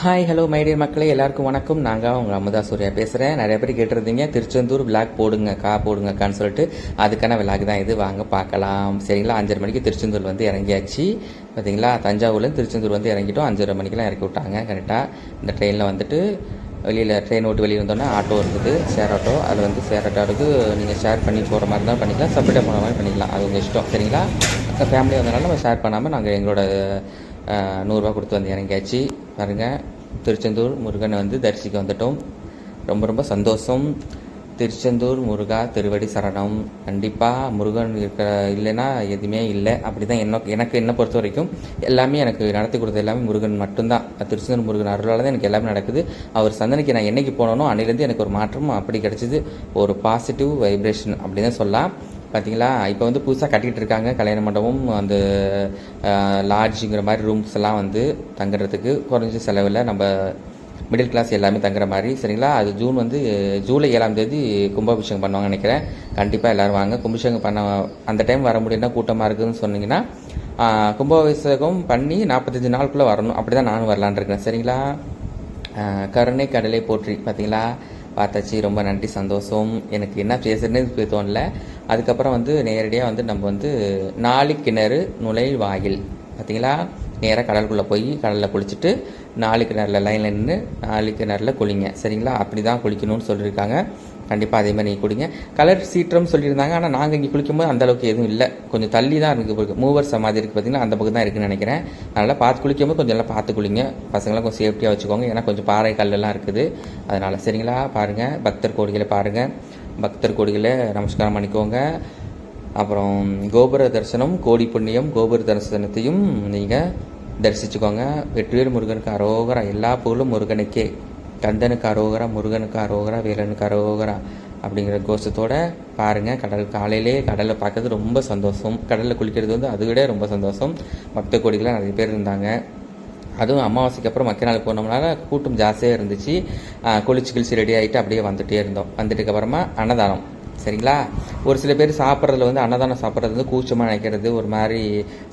Hi hello my dear மக்களே எல்லாருக்கும் வணக்கம். நாங்கள் உங்கள் அமுதா சூர்யா பேசுகிறேன் நிறைய பேர் கேட்டிருந்தீங்க திருச்செந்தூர் விளாக் போடுங்க கா போடுங்கக்கான்னு சொல்லிட்டு அதுக்கான விளாக் தான் இது. வாங்க பார்க்கலாம். சரிங்களா? அஞ்சரை மணிக்கு திருச்செந்தூர் வந்து இறங்கியாச்சு. பார்த்தீங்களா? தஞ்சாவூர்லேருந்து திருச்செந்தூர் வந்து இறங்கிட்டோம். அஞ்சரை மணிக்கெலாம் இறக்கி விட்டாங்க கரெக்டாக இந்த ட்ரெயினில் வந்துட்டு வெளியில் ட்ரெயின் விட்டு வெளியே வந்தோடனே ஆட்டோ இருக்குது ஷேர் ஆட்டோ அது வந்து ஷேர் ஆட்டோவுக்கு நீங்கள் ஷேர் பண்ணி போகிற மாதிரி தான் பண்ணிக்கலாம். செப்பரேட்டாக போகிற மாதிரி பண்ணிக்கலாம். அது உங்கள் இஷ்டம். சரிங்களா? ஃபேமிலி வந்தனால நம்ம ஷேர் பண்ணாமல் நாங்கள் எங்களோட நூறுரூவா கொடுத்து வந்து இறங்கியாச்சு. பாருங்கள் திருச்செந்தூர் முருகனை வந்து தரிசிக்க வந்துட்டோம். ரொம்ப ரொம்ப சந்தோஷம். திருச்செந்தூர் முருகா திருவடி சரணம். கண்டிப்பாக முருகன் இருக்கிற இல்லைன்னா எதுவுமே இல்லை. அப்படி தான் என்ன எனக்கு என்ன பொறுத்த வரைக்கும் எல்லாமே எனக்கு நடத்தி கொடுத்தது எல்லாமே முருகன் மட்டும்தான். திருச்செந்தூர் முருகன் அருளால் தான் எனக்கு எல்லாமே நடக்குது. அவர் சந்தனைக்கு நான் என்னைக்கு போனோனோ அன்னிலேருந்து எனக்கு ஒரு மாற்றம் அப்படி கிடச்சிது. ஒரு பாசிட்டிவ் வைப்ரேஷன் அப்படின்னு தான் சொல்லலாம். பார்த்தீங்களா இப்போ வந்து புதுசாக கட்டிகிட்டு இருக்காங்க. கல்யாண மண்டபம் அந்த லாட்ஜுங்கிற மாதிரி ரூம்ஸ் எல்லாம் வந்து தங்குறதுக்கு குறைஞ்ச செலவில் நம்ம மிடில் கிளாஸ் எல்லாமே தங்குற மாதிரி. சரிங்களா? அது ஜூன் வந்து ஜூலை ஏழாம் தேதி கும்பாபிஷேகம் பண்ணுவாங்கன்னு நினைக்கிறேன். கண்டிப்பாக எல்லோரும் வாங்க. கும்பாபிஷேகம் பண்ண அந்த டைம் வர முடியும்னா கூட்டமாக இருக்குதுன்னு சொன்னீங்கன்னா கும்பாபிஷேகம் பண்ணி நாற்பத்தஞ்சு நாளுக்குள்ளே வரணும். அப்படி தான் நானும் வரலான்னு இருக்கேன். சரிங்களா? கருணை கடலை போற்றி பார்த்தீங்களா பார்த்தாச்சு. ரொம்ப நன்றி சந்தோஷம். எனக்கு என்ன பேசுறதுன்னு தோணல. அதுக்கப்புறம் வந்து நேரடியாக வந்து நம்ம வந்து நாலு கிணறு நுழைவாயில். பார்த்தீங்களா நேராக கடலுக்குள்ளே போய் கடலில் குளிச்சுட்டு நாலு கிணறுல லைனில் நின்று நாலு கிணறுல குளிங்க. சரிங்களா? அப்படி தான் குளிக்கணும்னு சொல்லியிருக்காங்க கண்டிப்பாக அதே மாதிரி நீங்கள் குடிங்க. கலர் சீற்றம் சொல்லியிருந்தாங்க. ஆனால் நாங்கள் இங்கே குளிக்கும்போது அந்தளவுக்கு எதுவும் இல்லை. கொஞ்சம் தள்ளி தான் இருக்குது மூவர் சமாதி இருக்குது பார்த்தீங்கன்னா அந்த பக்கம் தான் இருக்குன்னு நினைக்கிறேன். அதனால் பார்த்து குளிக்கும்போது கொஞ்சம் எல்லாம் பார்த்து குளிங்க. பசங்களாம் கொஞ்சம் சேஃப்டியாக வச்சுக்கோங்க. ஏன்னா கொஞ்சம் பாறை கல்லெல்லாம் இருக்குது. அதனால் சரிங்களா? பாருங்கள் பக்தர் கோடிகளை பாருங்கள் பக்தர் கோடிகளை நமஸ்காரம் பண்ணிக்கோங்க. அப்புறம் கோபுர தரிசனம் கோடி புண்ணியம் கோபுர தரிசனத்தையும் நீங்கள் தரிசிச்சுக்கோங்க. வெற்றிவேல் முருகனுக்கு அரோகரம் எல்லா பொருளும் முருகனுக்கே. கந்தனுக்கு அரோகரா முருகனுக்கு அரோகரா வீரனுக்கு அரோகரா அப்படிங்கிற கோஷத்தோட பாருங்கள் கடல் காலையிலே கடலை பார்க்கறது ரொம்ப சந்தோஷம். கடலில் குளிக்கிறது வந்து அதை விட ரொம்ப சந்தோஷம். பக்த கோடிகளாக நிறைய பேர் இருந்தாங்க. அதுவும் அமாவாசைக்கு அப்புறம் மக்கள் நாள் போனோம்னால கூட்டம் ஜாஸ்தியாக இருந்துச்சு. குளிச்சு குளிச்சு கிழிச்சு ரெடி ஆகிட்டு அப்படியே வந்துகிட்டே இருந்தோம். வந்துட்டுக்கு அப்புறமா அன்னதானம். சரிங்களா? ஒரு சில பேர் சாப்பிட்றதுல வந்து அன்னதானம் சாப்பிட்றது வந்து கூச்சமாக நினைக்கிறது ஒரு மாதிரி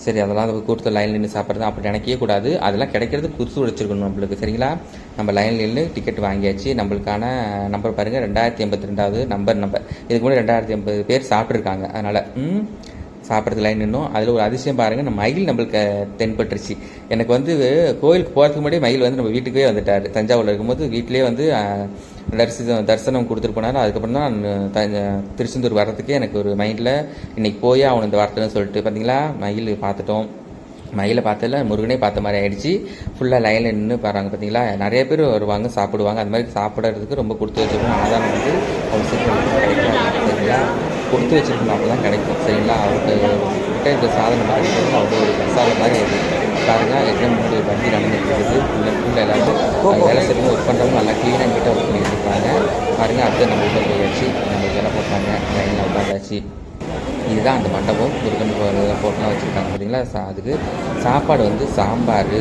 சரி அதெல்லாம் கூட்டத்தில் லைன் நின்று சாப்பிட்றது அப்படி நினைக்கவே கூடாது. அதெல்லாம் கிடைக்கிறது குருசு வச்சிருக்கணும் நம்மளுக்கு சரிங்களா? நம்ம லைன் நின்று டிக்கெட் வாங்கியாச்சு. நம்மளுக்கான நம்பர் பாருங்கள் ரெண்டாயிரத்தி எண்பத்தி ரெண்டாவது நம்பர் நம்பர் இதுக்கு முன்னாடி ரெண்டாயிரத்தி எண்பது பேர் சாப்பிட்ருக்காங்க அதனால் ம் லைன் நின்னோம். அதில் ஒரு அதிசயம் பாருங்கள் நம்ம மயில் நம்மளுக்கு தென்பட்டுருச்சு. எனக்கு வந்து கோயிலுக்கு போகிறதுக்கு முன்னாடி மயில் வந்து நம்ம வீட்டுக்கே வந்துட்டார். தஞ்சாவூரில் இருக்கும்போது வீட்டிலேயே வந்து தரிசனம் தரிசனம் கொடுத்துட்டு போனார். அதுக்கப்புறம் தான் நான் திருச்செந்தூர் வர்றதுக்கே எனக்கு ஒரு மைண்டில் இன்றைக்கி போய் அவன் இந்த வார்த்தைன்னு சொல்லிட்டு. பார்த்தீங்களா மயில் பார்த்துட்டோம். மயிலை பார்த்ததில்ல முருகனே பார்த்த மாதிரி ஆயிடுச்சு. ஃபுல்லாக லைனில் நின்று பாருங்க பார்த்தீங்களா நிறைய பேர் வருவாங்க சாப்பிடுவாங்க. அது மாதிரி சாப்பிட்றதுக்கு ரொம்ப கொடுத்து வச்சிருக்கோம். ஆதாரம் வந்து ஒரு சீக்கிரம் கிடைக்கும் சரிங்களா? கொடுத்து வச்சிருக்கணும். அப்போ தான் கிடைக்கும். சரிங்களா? அவருக்கு கிட்ட இந்த சாதனை இருக்கிறது அவ்வளோ ஒரு பிரசாதம் மாதிரி அது பாருங்க. எக்ஸாம் மூணு வண்டி இருக்குது. உள்ள உள்ள எல்லாரும் வேலை செய்யணும் ஒர்க் பண்ணுறவங்க நல்லா க்ளீனாக நீட்டாக ஒர்க் பண்ணிட்டு இருக்காங்க பாருங்க அடுத்து நம்ம உள்ள போயாச்சு நம்ம இதெல்லாம் போட்டாங்க. உட்காந்தாச்சு இதுதான் அந்த மண்டபம். முருகன் போட்டுலாம் வச்சுருக்காங்க பார்த்தீங்களா சா- அதுக்கு சாப்பாடு வந்து சாம்பார்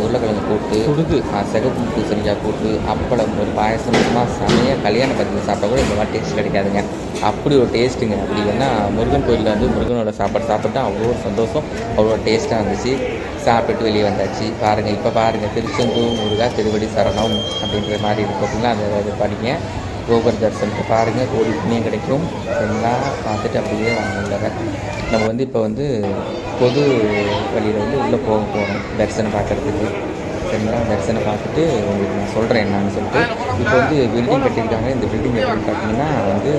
உருளைக்கிழங்கு போட்டு சுடுது. சிகப்பு பூசணிக்காய் போட்டு அப்பளம் ஒரு பாயசம் செமையாக கல்யாண பத்திரிக்கை சாப்பிட்டா கூட இந்த மாதிரி டேஸ்ட் கிடைக்காதுங்க. அப்படி ஒரு டேஸ்ட்டுங்க அப்படி ஏன்னா முருகன் கோயிலில் வந்து முருகனோட சாப்பாடு சாப்பிட்டா அவ்வளோ ஒரு சந்தோஷம் அவ்வளோ டேஸ்ட்டாக இருந்துச்சு. சாப்பிட்டுட்டு வெளியே வந்தாச்சு. பாருங்கள் இப்போ பாருங்கள் திருச்செந்தூர் முருகா திருவடி சரணம் அப்படின்ற மாதிரி இருக்கு பார்த்தீங்களா அந்த இது படிங்க. கோபுர தரிசனத்தை பாருங்கள் கோடி புண்ணியம் கிடைக்கும். சரிங்களா பார்த்துட்டு அப்படியே வாங்க நம்ம வந்து இப்போ வந்து பொது வழியில் வந்து உள்ளே போக போகிறோம் தரிசனம் பார்க்குறதுக்கு. சரிங்களா? தரிசனம் பார்த்துட்டு உங்களுக்கு நான் சொல்கிறேன் என்னன்னு சொல்லிட்டு. இப்போ வந்து பில்டிங் கட்டியிருக்காங்க. இந்த பில்டிங் எப்படின்னு பார்த்தீங்கன்னா வந்து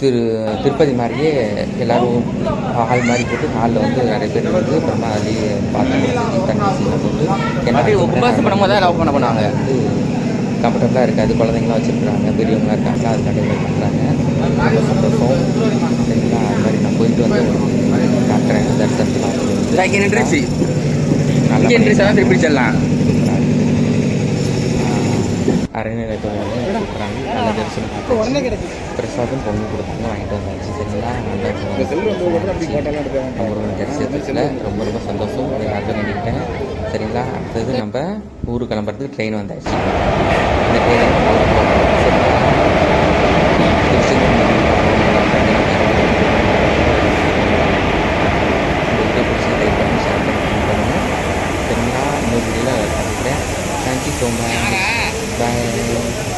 திரு திருப்பதி மாதிரியே எல்லோரும் ஹால் மாதிரி போட்டு ஹாலில் வந்து நிறைய பேர் இருந்து அப்புறமா அதுலேயே வச்சு தண்ணி போட்டு உபவாசம் பண்ணும்போது பண்ண பண்ணாங்க வந்து கம்ஃபர்டபுளாக இருக்காது குழந்தைங்களாம் வச்சுருக்குறாங்க பெரியவங்க இருக்காங்க அது கண்டிப்பாக பண்ணுறாங்க ரொம்ப சந்தோஷம். சரிங்களா? அது மாதிரி நான் போயிட்டு வந்து காட்டுறேன். தரிசனத்தில் லைக் என்ட்ரன்ஸ் நல்லா இங்கே என்ட்ரன்ஸ் எல்லாம் திருப்பி செல்லலாம். அரைநிலையத்தில் கொடுக்குறாங்க நல்ல தரிசனம் பார்த்து பிரசாதம் பொங்கல் கொடுத்தாங்க வாங்கிட்டு வந்தாச்சு. சரிங்களா? நல்லா தரிசனத்தில் ரொம்ப ரொம்ப சந்தோஷம். எல்லாருக்கும் வேண்டிக்கிட்டேன் சரிங்களா? அடுத்தது நம்ம ஊருக்கு கிளம்புறதுக்கு ட்ரெயின் வந்தாச்சு இந்த ட்ரெயின் சரிங்களா இன்னொரு வீடியோவில் பண்ணிக்கோங்க பாய்